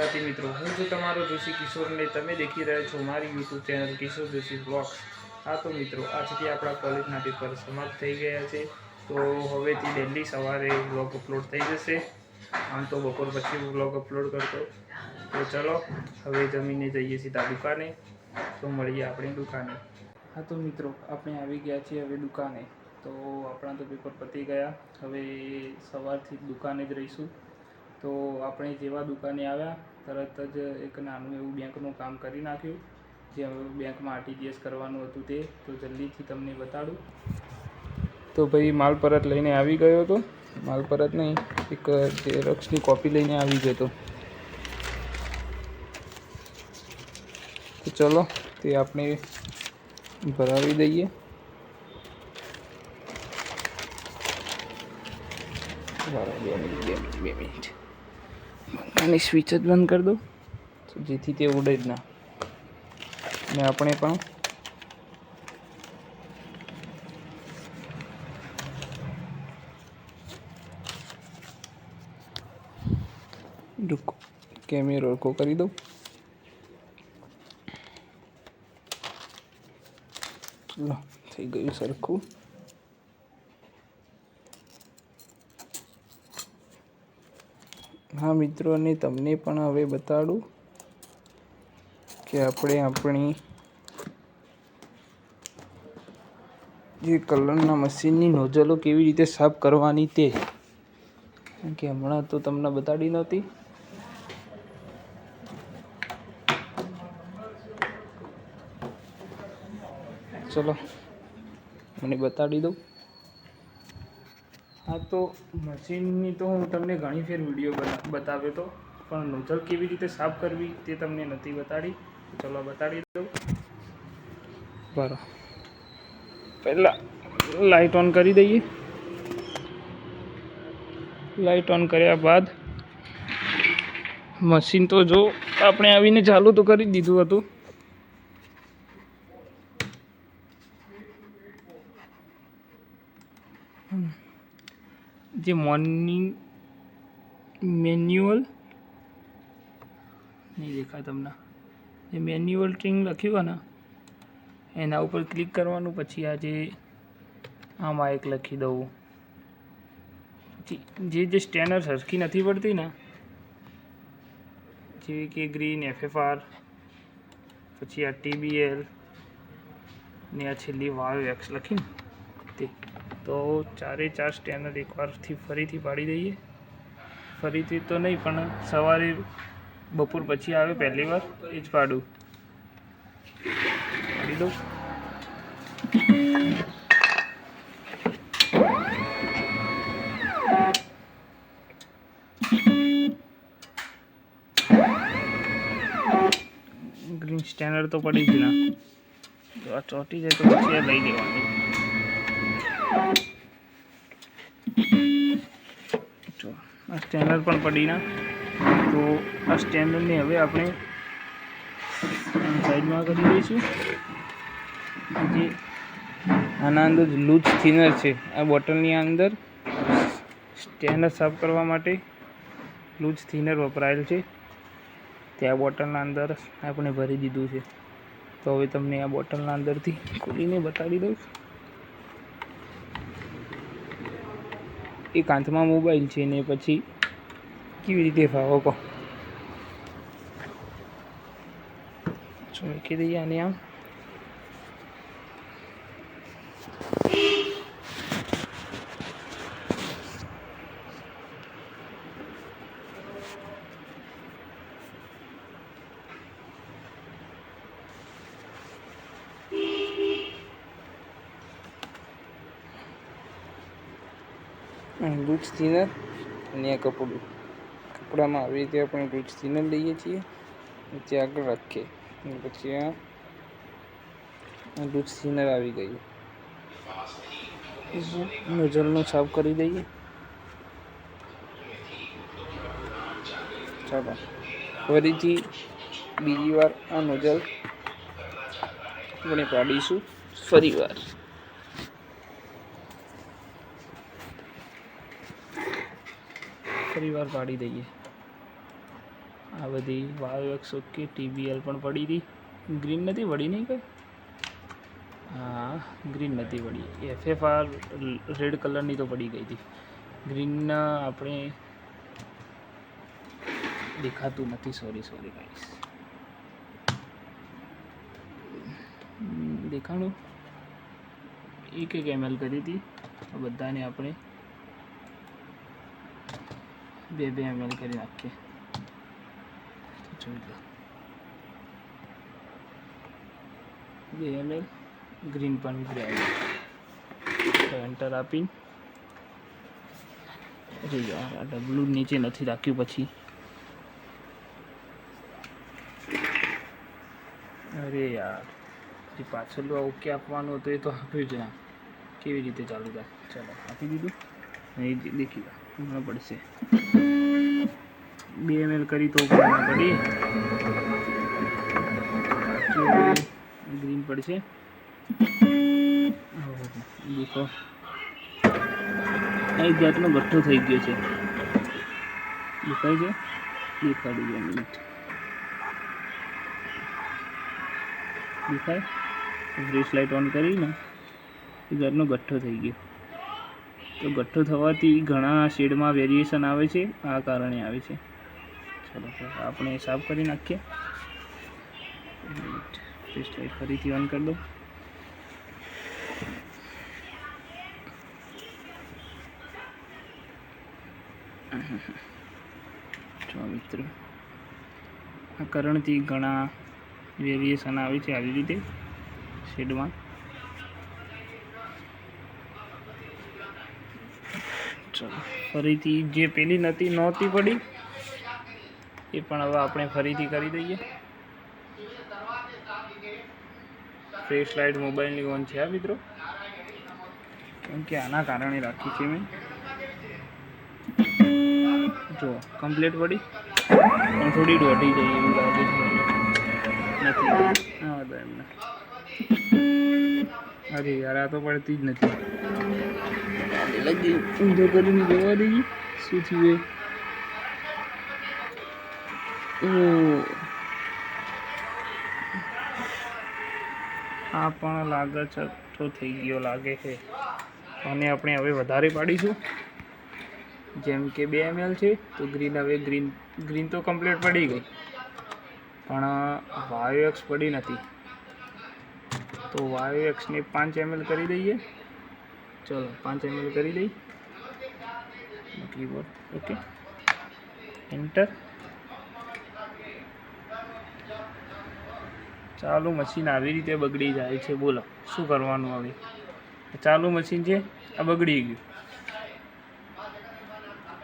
ગુજરાતી મિત્રો, હું છું તમારો જોશી કિશોરને તમે દેખી રહ્યા છો મારી YouTube channel Kishore Joshi blogs હા તો મિત્રો, આજથી આપણા કોલેજના પેપર સમાપ્ત થઈ ગયા છે. તો હવેથી ડેલી સવારે બ્લોગ અપલોડ થઈ જશે. આમ તો બપોર પછી બ્લોગ અપલોડ કરતો. તો ચલો, હવે જમીને જઈએ સીધા દુકાને. તો મળીએ આપણી દુકાને. હા તો મિત્રો, આપણે આવી ગયા છીએ હવે દુકાને. તો આપણા તો પેપર પતી ગયા. હવે સવારથી દુકાને જ રહીશું. તો આપણે જેવા દુકાને આવ્યા તરત જ એક નાનું એવું બેંકનું કામ કરી નાખ્યું. જે બેંકમાં આરટીજીએસ કરવાનું હતું તે, તો જલ્દીથી તમને બતાડું. તો ભાઈ, માલ પરત લઈને આવી ગયો હતો. માલ પરત નહીં, એક ઝેરોક્સની કોપી લઈને આવી ગયો હતો. તો ચલો, તે આપણે ભરાવી દઈએ. બરાબર બે મિનિટ બે મિનિટ બે મિનિટ. પંખાની સ્વિચ જ બંધ કરી દો જેથી તે ઉડે જ ના. ને આપણે પણ કેમેરો હરખો કરી દઉં. થઈ ગયું સરખું. હા મિત્રોને તમને પણ હવે બતાડું કે આપણે આપણી જે કલરના મશીનની નોઝલો કેવી રીતે સાફ કરવાની તે. કે હમણાં તો તમને બતાડી નહોતી. ચલો, મને બતાડી દઉં હા, તો મશીનની તો હું તમને ઘણી ફેર વીડિયો બતાવ્યો હતો પણ નોઝલ કેવી રીતે સાફ કરવી તે તમને નથી બતાડી. ચલો બતાડી દઉં. બરાબર પહેલાં લાઇટ ઓન કરી દઈએ. લાઇટ ઓન કર્યા બાદ મશીન તો જો આપણે આવીને ચાલુ તો કરી દીધું હતું. જે મોર્નિંગ મેન્યુઅલ નહીં દેખાય તમને. જે મેન્યુઅલ ટ્રિંગ લખ્યું હોય ને, એના ઉપર ક્લિક કરવાનું, પછી આ જે આમાં એક લખી દઉં. જે જે સ્ટેનર સરખી નથી પડતી ને, જેવી કે ગ્રીન એફએફઆર પછી આ ટીબીએલ ને આ છેલ્લી વાયો એક્સ લખીને તે તો ચારે ચાર સ્ટેનર એકવારથી ફરીથી પાડી દઈએ. ફરીથી તો નહીં, પણ સવારે બપોર પછી આવે પહેલી વાર, એ જ પાડું. પાડી દઉં. ગ્રીન સ્ટેનર તો પડી જ ના. ચોટી જાય તો પછી લઈ લેવાની. જો, આ સ્ટેન્ડર પણ પડી ના. તો આ સ્ટેન્ડરને હવે આપણે સાઈડમાં કરી દઈશું. જે આના અંદર લૂઝ થિનર છે, આ બોટલની અંદર સ્ટેન્ડર સાફ કરવા માટે લૂઝ થિનર વપરાયેલ છે. તે આ બોટલના અંદર આપણે ભરી દીધું છે. તો હવે તમને આ બોટલના અંદરથી ખોલીને બતાવી દઉં એક હાથમાં મોબાઈલ છે ને પછી કેવી રીતે ફાવો કહો? શું મૂકી દઈએ આને આમ? લૂજ થિનર અને આ કપડું. કપડામાં આવી રીતે આપણે લૂજ થિનર લઈએ છીએ. નીચે આગળ રાખીએ. અને પછી આ લૂજ થિનર આવી ગયું. નોઝલનો સાફ કરી દઈએ. ચાલો. ફરીથી બીજી વાર આ નોઝલ આપણે પાડીશું. ફરી વાર. ફરી વાર પાડી દઈએ. આ બધી વાયો એક્સ ઓકે ટીબીએલ પણ પડી હતી. ગ્રીન નથી, વળી નહીં કઈ? હા, ગ્રીન નથી વળી. એફએફઆર રેડ કલરની તો પડી ગઈ હતી. ગ્રીન આપણે દેખાતું નથી. સોરી સોરી ગાઈસ દેખાણું. એક એક એમએલ કરી હતી. બધાને આપણે બે બે એમએલ કરી નાખીએ તો જોઈ લો બે એમએલ ગ્રીન પણ વિપરી તો એન્ટર આપીને રહી જાઓ આ ડબલું નીચે નથી રાખ્યું પછી અરે યાર જે પાછળનું આ ઓકે આપવાનું હતું એ તો આપ્યું જ ના કેવી રીતે ચાલુ થાય ચાલો આપી દીધું અહીં જ દેખી લો હમણાં પડશે બે એમએલ કરી તો ના પડી. ગ્રીન પડશે. દેખો. એક જાતનો ગઠ્ઠો થઈ ગયો છે. દેખાય છે? દેખાડી બે મિનિટ દેખાય? ફ્રેશ લાઇટ ઓન કરીને એ જાતનો ગઠ્ઠો થઈ ગયો. તો ગઠ્ઠો થવાથી ઘણા શેડમાં વેરિએશન આવે છે, આ કારણે આવે છે. ચલો આપણે સાફ કરી નાખીએ. ફરીથી ઓન કરી દો જો મિત્રો, આ કરણથી ઘણા વેરિએશન આવે છે આવી રીતે શેડમાં ફરીથી જે પેલી નહોતી નહોતી પડી એ પણ હવે આપણે ફરીથી કરી દઈએ. ફ્રેશ લાઇટ મોબાઈલની ઓન છે આ મિત્રો? કેમ કે આના કારણે રાખી છે મેં. જો કમ્પ્લીટ પડી પણ થોડી દોઢી ગઈ એવું લાગે છે. નથી. હા તો એમને. અરે યાર આ તો પડતી જ નથી. લગી ઊંધો કરીને જોવા દઈએ શું થયું આ પણ લાગે છે તો થઈ ગયો લાગે છે. અને આપણે હવે વધારે પાડીશું. જેમ કે બે એમએલ છે, તો ગ્રીન હવે ગ્રીન ગ્રીન તો કમ્પ્લીટ પડી ગઈ. પણ વાયો એક્સ પડી નથી. તો વાયો એક્સને પાંચ એમએલ કરી દઈએ. ચલો, પાંચ એમએલ કરી દઈ. કીબોર્ડ ઓકે એન્ટર ચાલુ મશીન આવી રીતે બગડી જાય છે, બોલો, શું કરવાનું હવે? ચાલુ મશીન છે આ બગડી ગયું.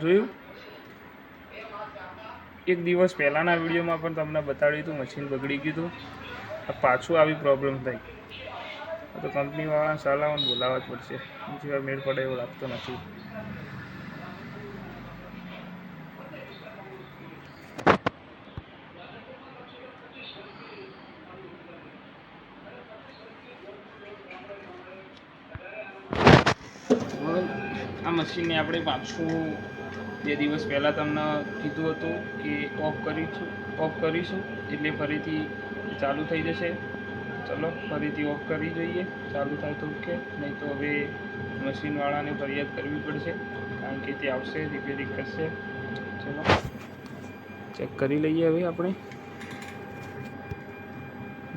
જોયું? એક દિવસ પહેલાંના વિડીયોમાં પણ તમને બતાડ્યું હતું, મશીન બગડી ગયું હતું. પાછું આવી પ્રોબ્લેમ થઈ. તો કંપનીવાળા સલાહને બોલાવવા જ પડશે. બીજી વાર મેળ પડે એવું લાગતો નથી. હવે આ મશીનને આપણે પાછું બે દિવસ પહેલાં તમને કીધું હતું કે ઓફ કરીશું ઓફ કરીશું, એટલે ફરીથી ચાલુ થઈ જશે. ચલો, ફરીથી ઓફ કરી જોઈએ ચાલુ થાય તો ઓકે, નહીં તો હવે મશીનવાળાને ફરિયાદ કરવી પડશે, કારણ કે તે આવશે રિપેરિંગ કરશે. ચલો ચેક કરી લઈએ હવે આપણે.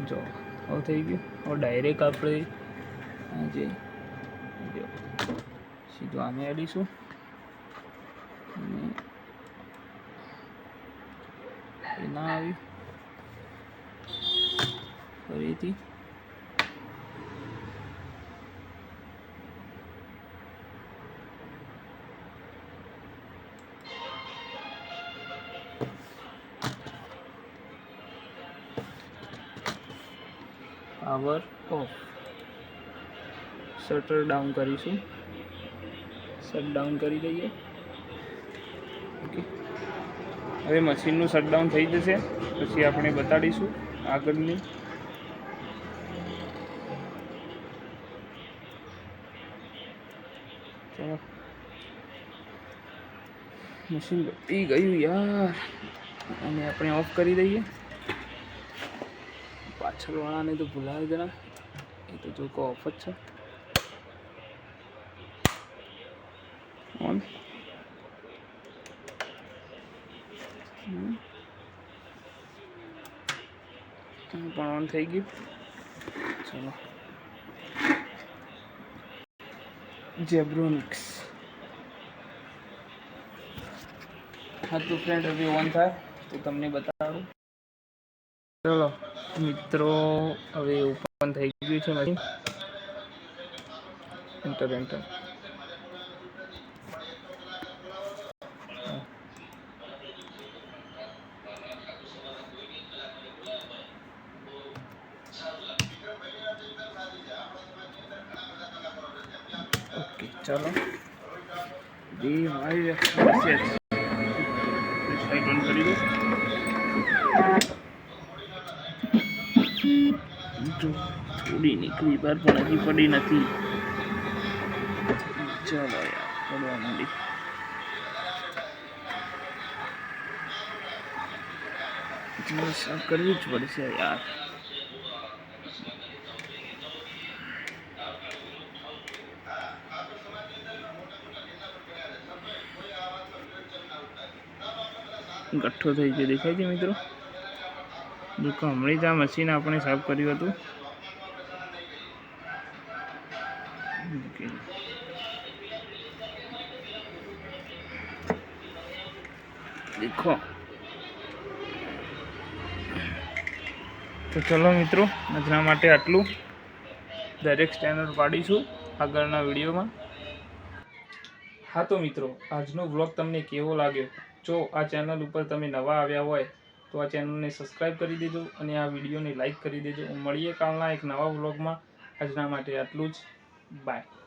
જો હવે થઈ ગયું. હવે ડાયરેક્ટ આપણે જો સીધું આને અડીશું એ ના આવી. ફરીથી. પાવર ઓફ શટર ડાઉન કરીશું. શટ ડાઉન કરી દઈએ. ઓકે. હવે મશીનનું શટડાઉન થઈ જશે. પછી આપણે બતાડીશું આગળની. ચલો. મશીન બટી ગયું યાર. અને આપણે ઓફ કરી દઈએ. પાછળવાળાને તો ભૂલાવી જરા. એ તો જો કહો ઓફ જ છે. On hmm. આ પણ ઓન થઈ ગયું ચલો જેબ્રોનિક્સ હા તો ફ્રેન્ડ હવે ઓન થાય તો તમને બતાડું ચલો મિત્રો હવે ઓપન થઈ ગયું છે મશીન એન્ટર એન્ટર ચાલો. બે મારી સાઈડ બંધ કરી દો જો થોડી નીકળી બાર પણ હજી પડી નથી. ચાલો યાર પડવા માંડી. કરવી જ પડશે યાર. ગઠ્ઠો થઈ ગયો દેખાય છે મિત્રો? દુઃખ હમણાં જ આ મશીન આપણે સાફ કર્યું હતું. દેખો. તો ચલો મિત્રો, આજના માટે આટલું. દરેક સ્ટેન્ડર્ડ પાડીશું આગળના વિડીયોમાં. હા તો મિત્રો, આજનો બ્લોગ તમને કેવો લાગ્યો? જો આ ચેનલ ઉપર તમે નવા આવ્યા હોય, તો આ ચેનલને સબસ્ક્રાઈબ કરી દેજો અને આ વિડીયોને લાઈક કરી દેજો. મળીએ કાલના એક નવા બ્લોગમાં આજના માટે આટલું જ. બાય